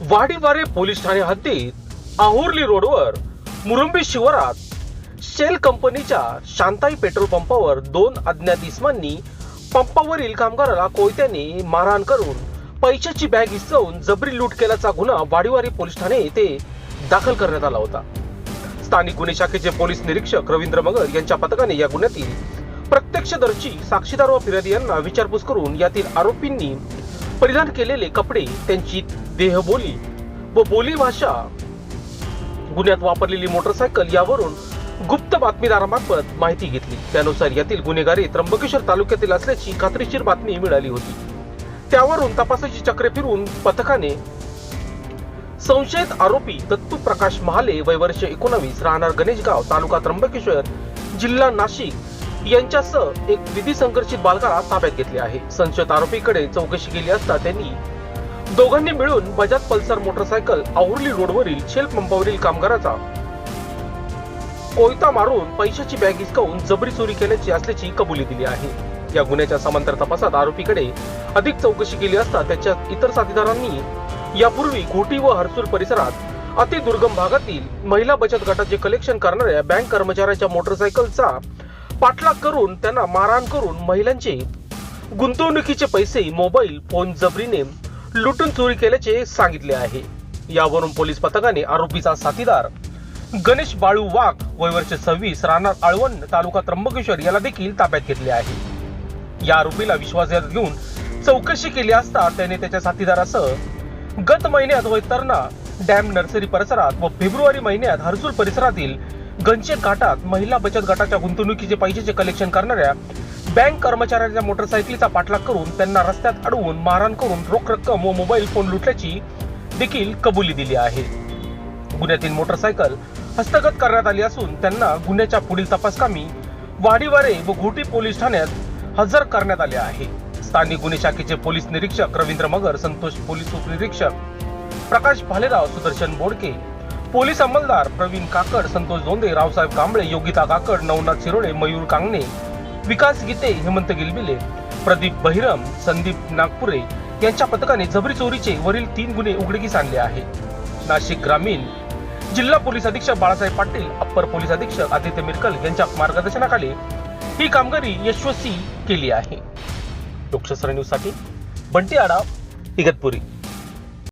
वाडीवारे police Thane हद्दीत आहुर्ली रोडवर मुरुंबी शिवारात शेल कंपनीच्या शांताई पेट्रोल पंपावर दोन अज्ञात इसमांनी पंपावरील कामगाराला कोयत्याने मारहाण करून पैशाची बॅग हिसकावून जबरी लूट केल्याचा गुन्हा वाडीवारी पोलीस ठाणे येथे दाखल करण्यात आला होता. स्थानिक गुन्हे शाखेचे पोलीस निरीक्षक रवींद्र मगर यांच्या पथकाने या गुन्ह्यातील प्रत्यक्षदर्शी साक्षीदार व फिर्यादी यांना विचारपूस करून यातील आरोपींनी परिधान केलेले कपडे त्यांची देहबोली व बोली भाषा. गुन्ह्यात वापरलेली मोटरसायकल यावरून गुप्त बातमीदारामार्फत माहिती घेतली. त्यानुसार यातील गुन्हेगारी त्र्यंबकेश्वर तालुक्यातील असल्याची खात्रीशीर बातमी मिळाली होती. त्यावरून तपासाची चक्रे फिरून पथकाने संशयित आरोपी दत्तू प्रकाश महाले वय वर्ष एकोणावीस राहणार गणेशगाव तालुका त्र्यंबकेश्वर जिल्हा नाशिक यांच्यासह एक विधी संघर्षित बालकाला ताब्यात घेतले आहे. संशयित आरोपीकडे चौकशी केली असता त्यांनी दोघांनी मिळून बजाज पल्सर मोटरसायकल आहुर्ली रोडवरील शेल पंपावरील कामगाराचा कोयता मारून पैशाची बॅग हिसकावून जबरी चोरी केल्याची असल्याची कबुली दिली आहे. या गुन्ह्याच्या समांतर तपासात आरोपीकडे अधिक चौकशी केली असता त्याच्या इतर साथीदारांनी यापूर्वी घोटी व हरसूर परिसरात अतिदुर्गम भागातील महिला बचत गटाचे कलेक्शन करणाऱ्या बँक कर्मचाऱ्याच्या मोटरसायकलचा पाठलाग करून त्यांना मारहाण करून महिलांचे गुंतवणुकीचे पैसे मोबाईल फोन जबरीने लुटून चोरी केल्याचे सांगितले आहे. यावरून पोलीस पथकाने आरोपीचा साथीदार गणेश बाळू वाघ वयवर्ष सव्वीस राहणार आळवण तालुका त्र्यंबकेश्वर याला देखील ताब्यात घेतले आहे. या आरोपीला विश्वासात घेऊन चौकशी केली असता त्याने त्याच्या साथीदारासह गत महिन्यात वैतरणा डॅम नर्सरी परिसरात व फेब्रुवारी महिन्यात हर्सूल परिसरातील घनशेत घाटात महिला बचत गटाच्या गुंतवणुकीचे पैशाचे कलेक्शन करणाऱ्या बँक कर्मचाऱ्यांच्या मोटरसायकलीचा पाठलाग करून त्यांना रस्त्यात अडवून मारहाण करून रोख रक्कम व मोबाईल फोन लुटल्याची देखील कबुली दिली आहे. गुन्ह्यातील मोटरसायकल हस्तगत करण्यात आली असून त्यांना गुन्ह्याच्या पुढील तपासकामी वाडीवारे व घोटी पोलीस ठाण्यात हजर करण्यात आले आहे. स्थानिक गुन्हे शाखेचे पोलीस निरीक्षक रवींद्र मगर संतोष पोलीस उपनिरीक्षक प्रकाश भालेराव सुदर्शन बोडके पोलीस अंमलदार प्रवीण काकड संतोष दोंदे रावसाहेब कांबळे योगिता काकड नवनाथ शिरोळे मयूर कांगणे विकास गीते हेमंत गिलबिले प्रदीप बहिरम संदीप नागपुरे यांच्या पथकाने जबरी चोरीचे वरील तीन गुन्हे उघडकीस आणले आहे नाशिक ग्रामीण जिल्हा पोलीस अधीक्षक बाळासाहेब पाटील अप्पर पोलीस अधीक्षक आदित्य मिरकल यांच्या मार्गदर्शनाखाली ही कामगिरी यशस्वी केली आहे. लोकशास्त्र न्यूजसाठी बंटी आडाव इगतपुरी.